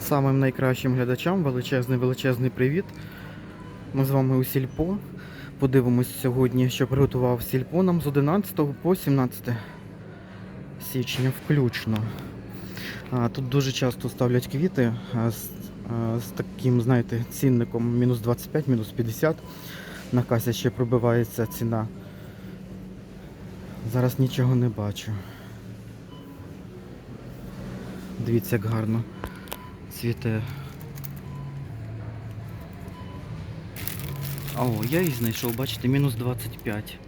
Самим найкращим глядачам величезний величезний привіт. Ми з вами у Сільпо. Подивимось сьогодні, що приготував Сільпо нам з 11 по 17 січня включно. Тут дуже часто ставлять квіти з, з таким, знаєте, цінником мінус 25, мінус 50. На касі ще пробивається ціна. Зараз нічого не бачу. Дивіться, як гарно цвіте. О, я її знайшов, бачите, мінус 25.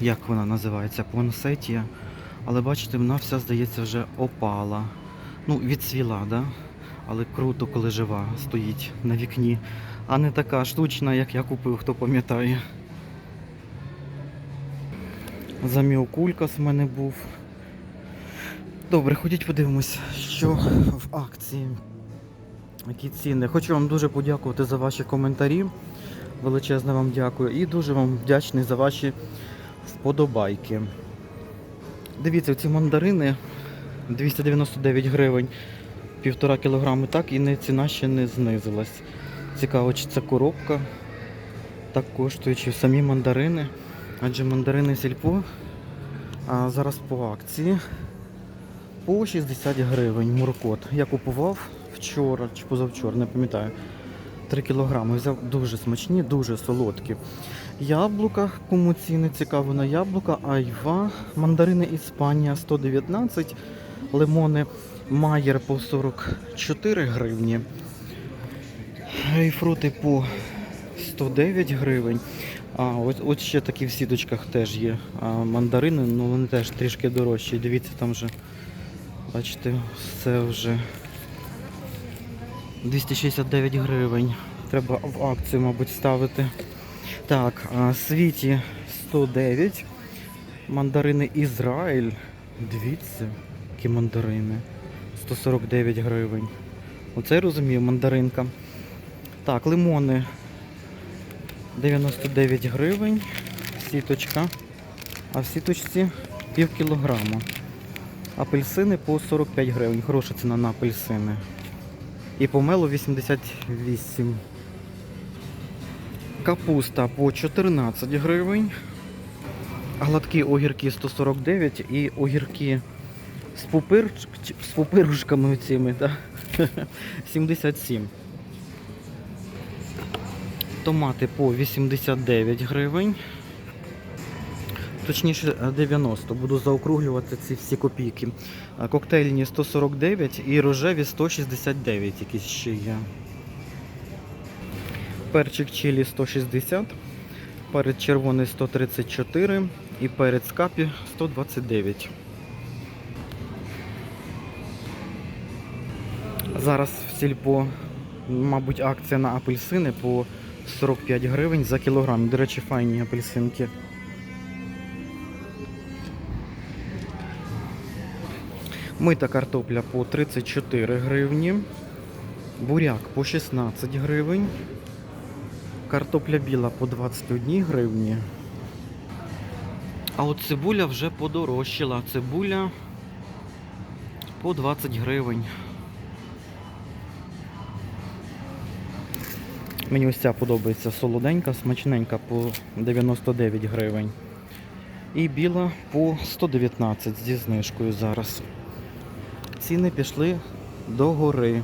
Як вона називається? Пуансетія. Але бачите, вона вся, здається, вже опала. Ну, відсвіла, да? Але круто, коли жива стоїть на вікні. А не така штучна, як я купив, хто пам'ятає. Заміокулькас в мене був. Добре, ходіть подивимось, що в акції. Які ціни. Хочу вам дуже подякувати за ваші коментарі. Величезне вам дякую. І дуже вам вдячний за ваші вподобайки. Дивіться, ці мандарини 299 гривень, півтора кілограми, так і не, ціна ще не знизилась. Цікаво, чи це коробка так коштує, чи самі мандарини. Адже мандарини сільпо а зараз по акції по 60 гривень муркот. Я купував вчора чи позавчора, не пам'ятаю. 3 кілограми. Взяв дуже смачні, дуже солодкі. Яблука, кому ціни цікаво на яблука, айва, мандарини Іспанія 119, лимони Майер по 44 гривні. Грейпфрути по 109 гривень. А, ось, ось ще такі в сіточках теж є а, мандарини, ну вони теж трішки дорожчі. Дивіться, там вже, бачите, все вже 269 гривень. Треба в акцію, мабуть, ставити. Так, світі 109. Мандарини Ізраїль. Дивіться, які мандарини. 149 гривень. Оце я розумію, мандаринка. Так, лимони 99 гривень. Сіточка. А в сіточці пів кілограма. Апельсини по 45 гривень. Хороша ціна на апельсини. І помело 88. Капуста по 14 гривень. Гладкі огірки 149 і огірки з, пупир... з пупирушками цими, да? 77. Томати по 89 гривень. Точніше 90. Буду заокруглювати ці всі копійки. Коктейльні 149 і рожеві 169 якісь ще є. Перчик чилі 160, перець червоний 134 і перець капі 129. Зараз в сільпо, мабуть, акція на апельсини по 45 гривень за кілограм. До речі, файні апельсинки. Мита картопля по 34 гривні. Буряк по 16 гривень. Картопля біла по 21 гривні. А от цибуля вже подорожчала. Цибуля по 20 гривень. Мені ось ця подобається солоденька, смачненька по 99 гривень. І біла по 119 зі знижкою зараз. Ціни пішли до гори.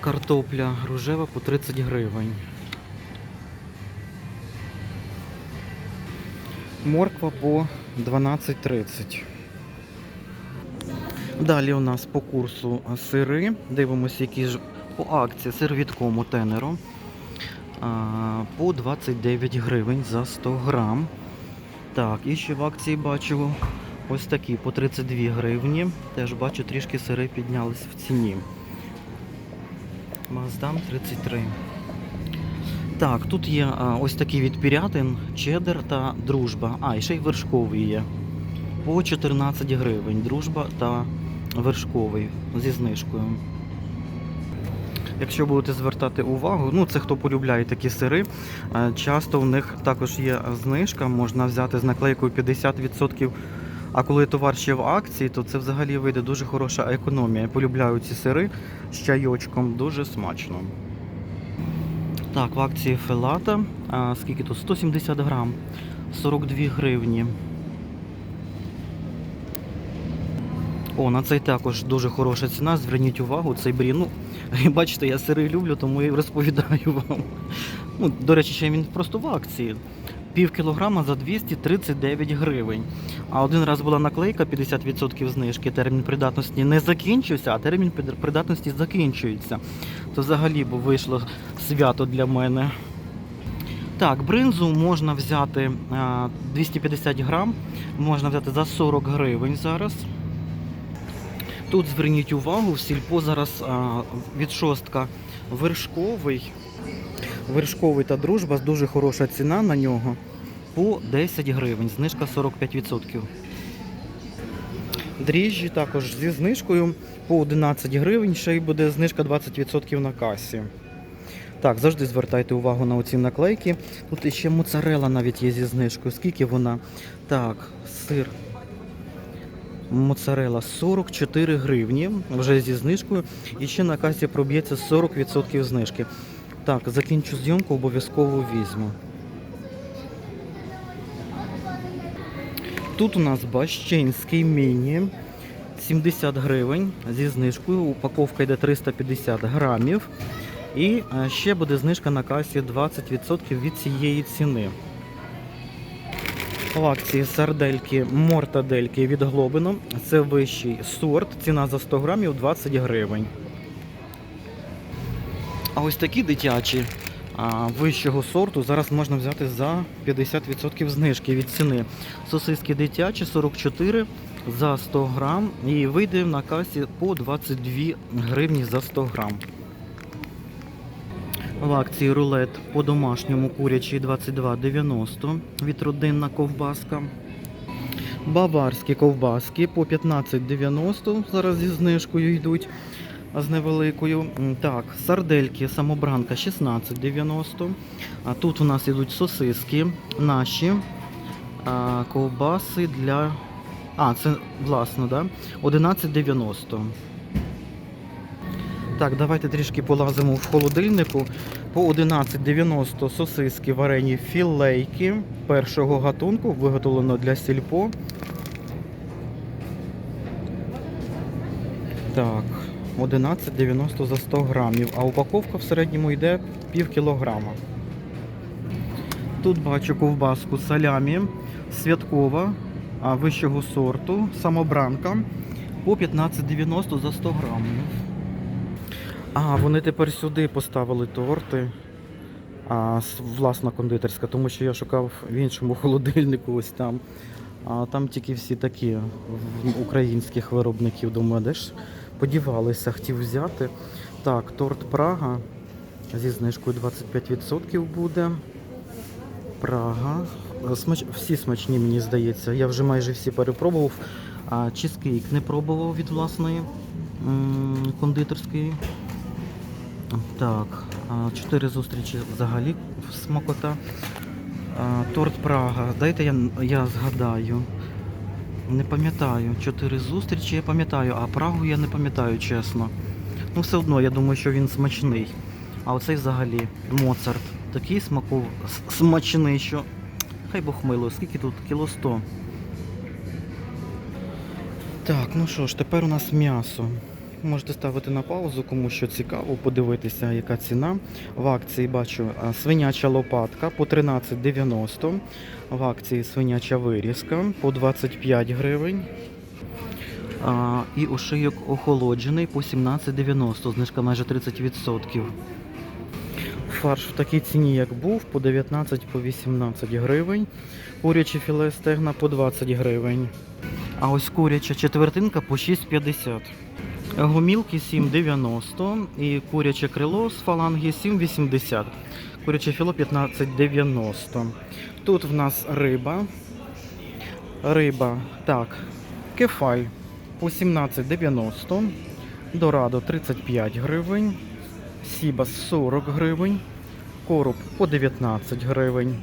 Картопля рожева по 30 гривень. Морква по 12.30. Далі у нас по курсу сири. Дивимося, які ж по акції сир від кому тенеру. По 29 гривень за 100 грам. Так, і ще в акції бачу ось такі по 32 гривні. Теж бачу, трішки сири піднялись в ціні. Маздам 33. Так, тут є а, ось такі від пірятин, чеддер та дружба. А, і ще й вершковий є. По 14 гривень. Дружба та вершковий зі знижкою. Якщо будете звертати увагу, ну це хто полюбляє такі сири, е, часто в них також є знижка, можна взяти з наклейкою 50% А коли товар ще в акції, то це взагалі вийде дуже хороша економія. Полюбляю ці сири з чайочком, дуже смачно. Так, в акції фелата. А, скільки тут? 170 грам, 42 гривні. О, на цей також дуже хороша ціна. Зверніть увагу, цей брі. Ну, бачите, я сири люблю, тому і розповідаю вам. Ну, до речі, ще він просто в акції. Пів кілограма за 239 гривень. А один раз була наклейка 50% знижки, термін придатності не закінчився, а термін придатності закінчується. То взагалі бо вийшло свято для мене. Так, бринзу можна взяти 250 грам, можна взяти за 40 гривень зараз. Тут зверніть увагу, в сільпо зараз а, відшостка вершковий. Вершковий та дружба, дуже хороша ціна на нього по 10 гривень, знижка 45%. Дріжджі також зі знижкою по 11 гривень, ще й буде знижка 20% на касі. Так, завжди звертайте увагу на оці наклейки. Тут іще моцарела навіть є зі знижкою. Скільки вона? Так, сир. Моцарела 44 гривні вже зі знижкою. І ще на касі проб'ється 40% знижки. Так, закінчу зйомку, обов'язково візьму. Тут у нас Бащинський міні 70 гривень зі знижкою. Упаковка йде 350 грамів. І е, ще буде знижка на касі 20% від цієї ціни. В акції сардельки мортадельки від Глобино. Це вищий сорт. Ціна за 100 грамів 20 гривень. А ось такі дитячі а, вищого сорту зараз можна взяти за 50% знижки від ціни. Сосиски дитячі 44 за 100 грам і вийде на касі по 22 гривні за 100 грам. В акції рулет по домашньому курячий 22,90 від родинна ковбаска. Баварські ковбаски по 15,90 зараз зі знижкою йдуть, з невеликою. Так, сардельки самобранка 16,90. А тут у нас йдуть сосиски наші. А, ковбаси для. А, це власно, да? 11,90. Так, давайте трішки полазимо в холодильнику. По 11,90 сосиски варені філейки першого гатунку, виготовлено для сільпо. Так, 11,90 за 100 грамів, а упаковка в середньому йде пів кілограма. Тут бачу ковбаску салямі святкова вищого сорту, самобранка по 15,90 за 100 грамів. А, вони тепер сюди поставили торти. А, власна кондитерська, тому що я шукав в іншому холодильнику ось там. А там тільки всі такі українських виробників. Думаю, де ж подівалися, хотів взяти. Так, торт Прага зі знижкою 25% буде. Прага. Смач... Всі смачні, мені здається. Я вже майже всі перепробував. А чизкейк не пробував від власної м, кондитерської. Так, чотири зустрічі взагалі смакота. Торт Прага. Дайте я, я згадаю. Не пам'ятаю. Чотири зустрічі я пам'ятаю, а Прагу я не пам'ятаю, чесно. Ну, все одно, я думаю, що він смачний. А оцей взагалі Моцарт. Такий смаков... смачний, що. Хай Бог мило, скільки тут? Кіло 100. Так, ну що ж, тепер у нас м'ясо. Можете ставити на паузу, кому що цікаво, подивитися, яка ціна. В акції бачу свиняча лопатка по 13,90. В акції свиняча вирізка по 25 гривень. А, і ошийок охолоджений по 17,90, знижка майже 30%. Фарш в такій ціні, як був, по 19 по 18 гривень. Куряче філе стегна по 20 гривень. А ось куряча четвертинка по 6,50. Гомілки 7,90 і куряче крило з фаланги 7,80. Куряче філо 15,90. Тут в нас риба. Риба, так, кефаль по 17,90. Дорадо 35 гривень. Сібас 40 гривень. Короб по 19 гривень.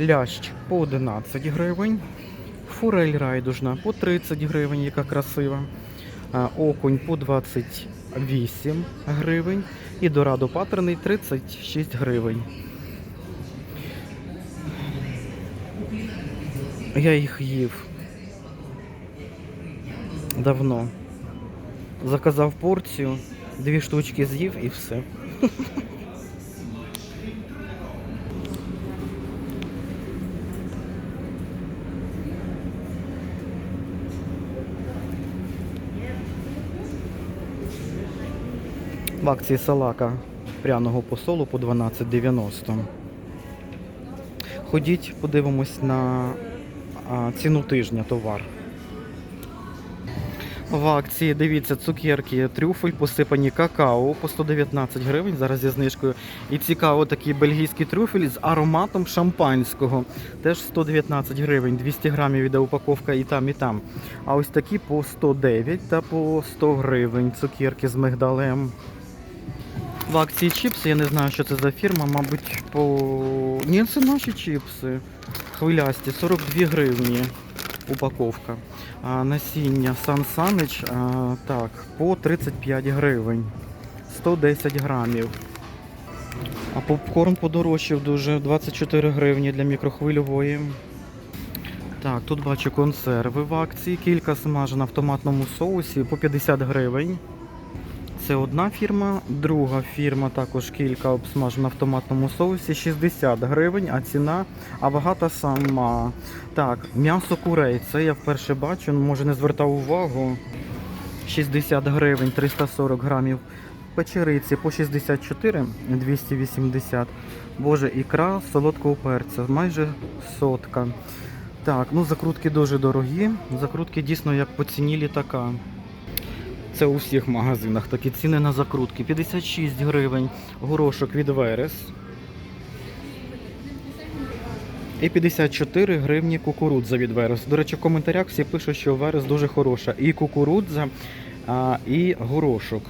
Лящ по 11 гривень. Форель райдужна по 30 гривень, яка красива. Окунь по 28 гривень. І дорадо патерний 36 гривень. Я їх їв давно. Заказав порцію, дві штучки з'їв і все. В акції салака пряного посолу по 12,90. Ходіть, подивимось на ціну тижня товар. В акції дивіться цукерки трюфель посипані какао по 119 гривень. Зараз зі знижкою. І цікаво такий бельгійський трюфель з ароматом шампанського. Теж 119 гривень, 200 грамів іде упаковка і там, і там. А ось такі по 109 та по 100 гривень. Цукерки з мигдалем. В акції чіпси, я не знаю, що це за фірма, мабуть, по. Ні, це наші чіпси. Хвилясті, 42 гривні упаковка. А, насіння Сан Санич, а, так, по 35 гривень. 110 грамів. А попкорн подорожчав дуже 24 гривні для мікрохвильової. Так, тут бачу консерви в акції. Кілька смажена в томатному соусі по 50 гривень. Це одна фірма, друга фірма також кілька обсмажена в томатному соусі 60 гривень, а ціна, а сама. Так, м'ясо курей, це я вперше бачу, ну, може не звертав увагу. 60 гривень, 340 грамів. Печериці по 64, 280. Боже, ікра солодкого перця, майже сотка. Так, ну закрутки дуже дорогі. Закрутки дійсно як по ціні літака. Це у всіх магазинах такі ціни на закрутки. 56 гривень горошок від Верес. І 54 гривні кукурудза від Верес. До речі, в коментарях всі пишуть, що Верес дуже хороша. І кукурудза, і горошок.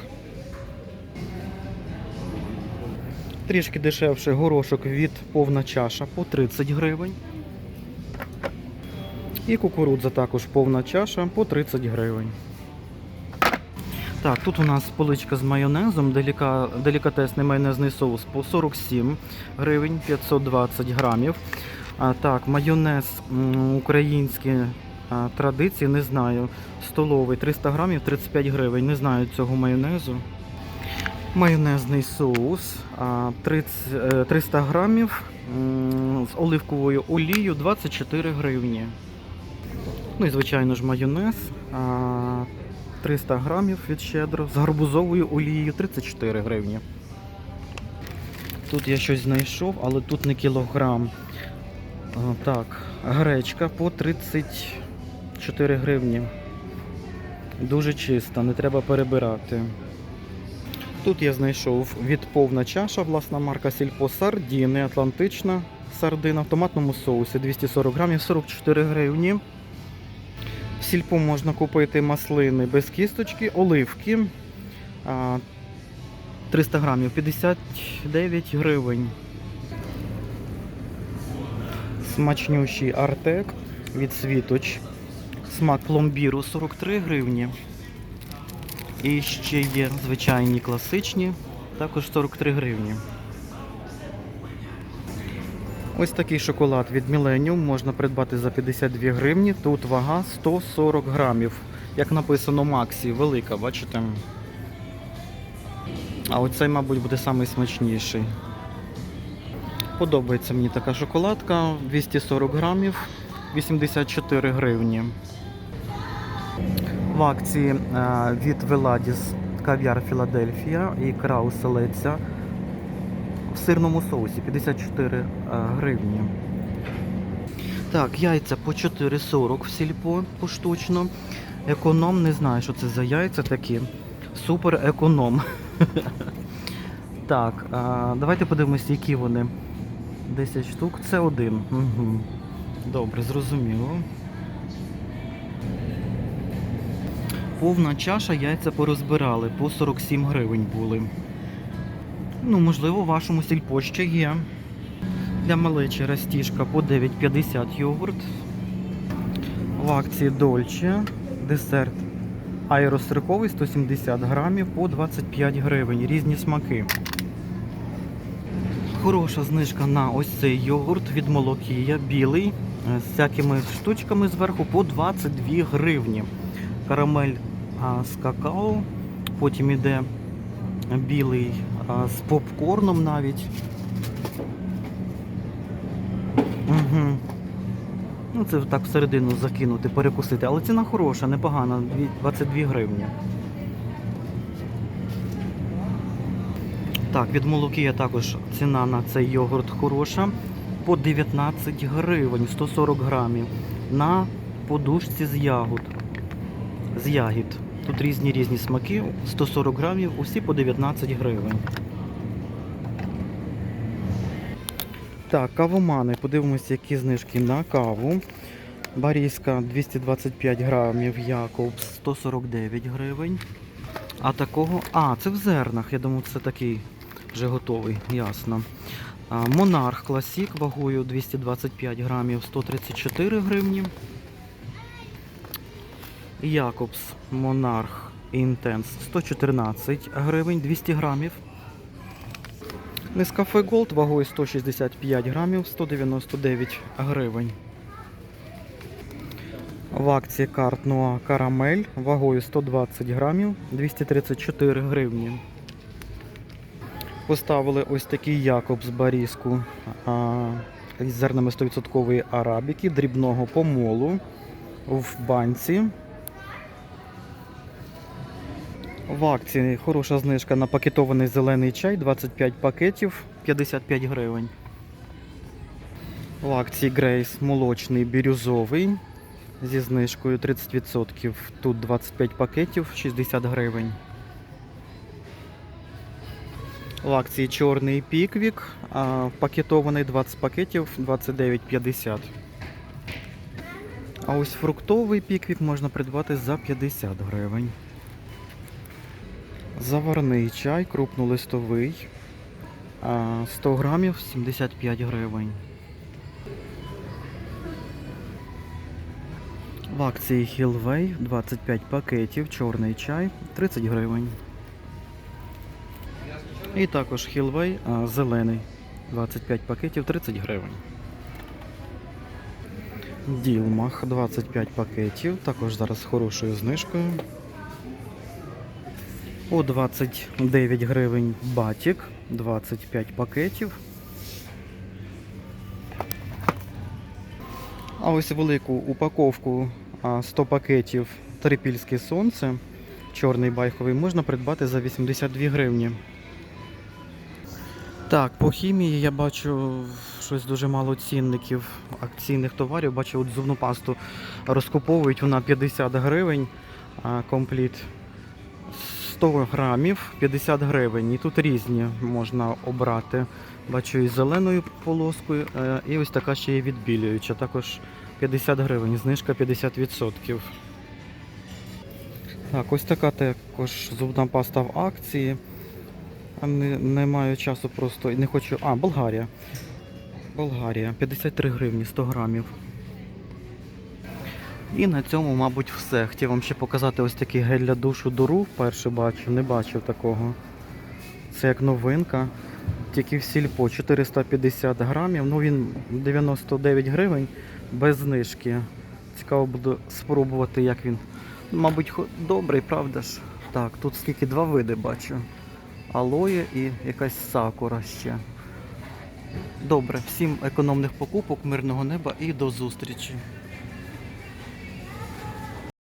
Трішки дешевше горошок від повна чаша по 30 гривень. І кукурудза також повна чаша по 30 гривень. Так, тут у нас поличка з майонезом, деліка, делікатесний майонезний соус по 47 гривень 520 грамів. А, так, майонез а, традиції, не знаю. Столовий 300 грамів 35 гривень. Не знаю цього майонезу. Майонезний соус 30, е, 300 грамів з оливковою олією 24 гривні. Ну і звичайно ж майонез. А, 300 грамів від щедро з гарбузовою олією 34 гривні. Тут я щось знайшов, але тут не кілограм. А, так, гречка по 34 гривні. Дуже чиста, не треба перебирати. Тут я знайшов від повна чаша, власна марка Сільпо Сардіни, Атлантична сардина в томатному соусі 240 грамів 44 гривні. В сільпо можна купити маслини без кісточки, оливки 300 грамів 59 гривень. Смачнющий артек від світоч. Смак пломбіру 43 гривні. І ще є звичайні класичні, також 43 гривні. Ось такий шоколад від Millennium можна придбати за 52 гривні. Тут вага 140 грамів. Як написано Максі, велика, бачите? А оцей, мабуть, буде найсмачніший. Подобається мені така шоколадка 240 грамів, 84 гривні. В акції е, від Веладіс кав'яр Філадельфія і ікра оселедця в сирному соусі 54 е, гривні. Так, яйця по 4,40 в сільпо поштучно. Економ, не знаю, що це за яйця такі. Супер економ. Так, давайте подивимося, які вони. 10 штук. Це один. Добре, зрозуміло. Повна чаша яйця порозбирали, по 47 гривень були. Ну, можливо, в вашому сільпо ще є. Для малечі растіжка по 9,50 йогурт. В акції Дольче десерт аеросирковий 170 грамів по 25 гривень. Різні смаки. Хороша знижка на ось цей йогурт від Молокія, білий, е, з всякими штучками зверху по 22 гривні. Карамель а, з какао, потім іде білий з попкорном навіть. Угу. Ну, це так всередину закинути, перекусити. Але ціна хороша, непогана, 22 гривні. Так, від Молокія також ціна на цей йогурт хороша. По 19 гривень 140 грамів на подушці з ягод. З ягід. Тут різні різні смаки, 140 грамів, усі по 19 гривень. Так, кавомани. Подивимося, які знижки на каву. Барійська 225 грамів, Якобс 149 гривень. А такого. А, це в зернах. Я думаю, це такий вже готовий, ясно. Монарх Класік вагою 225 грамів 134 гривні. Якобс Монарх Інтенс 114 гривень 200 грамів. Нескафе Голд вагою 165 грамів 199 гривень. В акції карт Нуа Карамель вагою 120 грамів 234 гривні. Поставили ось такий Якобс Баріску а, із зернами 100% арабіки, дрібного помолу в банці. В акції хороша знижка на пакетований зелений чай 25 пакетів 55 гривень. В акції Грейс молочний бірюзовий зі знижкою 30%. Тут 25 пакетів 60 гривень. В акції чорний піквік, пакетований 20 пакетів 29,50. А ось фруктовий піквік можна придбати за 50 гривень. Заварний чай, крупнолистовий. 100 грамів 75 гривень. В акції Хілвей 25 пакетів, чорний чай 30 гривень. І також Хілвей зелений 25 пакетів 30 гривень. Ділмах 25 пакетів, також зараз з хорошою знижкою. По 29 гривень батік, 25 пакетів. А ось велику упаковку 100 пакетів Трипільське сонце, чорний байховий, можна придбати за 82 гривні. Так, по хімії я бачу щось дуже мало цінників акційних товарів. Бачу, от зубну пасту розкуповують, вона 50 гривень компліт. 100 грамів 50 гривень. І тут різні можна обрати. Бачу і зеленою полоскою, е, і ось така ще є відбілююча. Також 50 гривень, знижка 50%. Так, ось така також зубна паста в акції. Не, не маю часу просто. Не хочу. А, Болгарія. Болгарія. 53 гривні 100 грамів. І на цьому, мабуть, все. Хотів вам ще показати ось такий гель для душу Дуру. Вперше бачу, не бачив такого. Це як новинка. Тільки в сільпо 450 грамів. Ну він 99 гривень без знижки. Цікаво буде спробувати, як він. Мабуть, добрий, правда ж? Так, тут скільки два види бачу. Алоє і якась сакура ще. Добре, всім економних покупок, мирного неба і до зустрічі.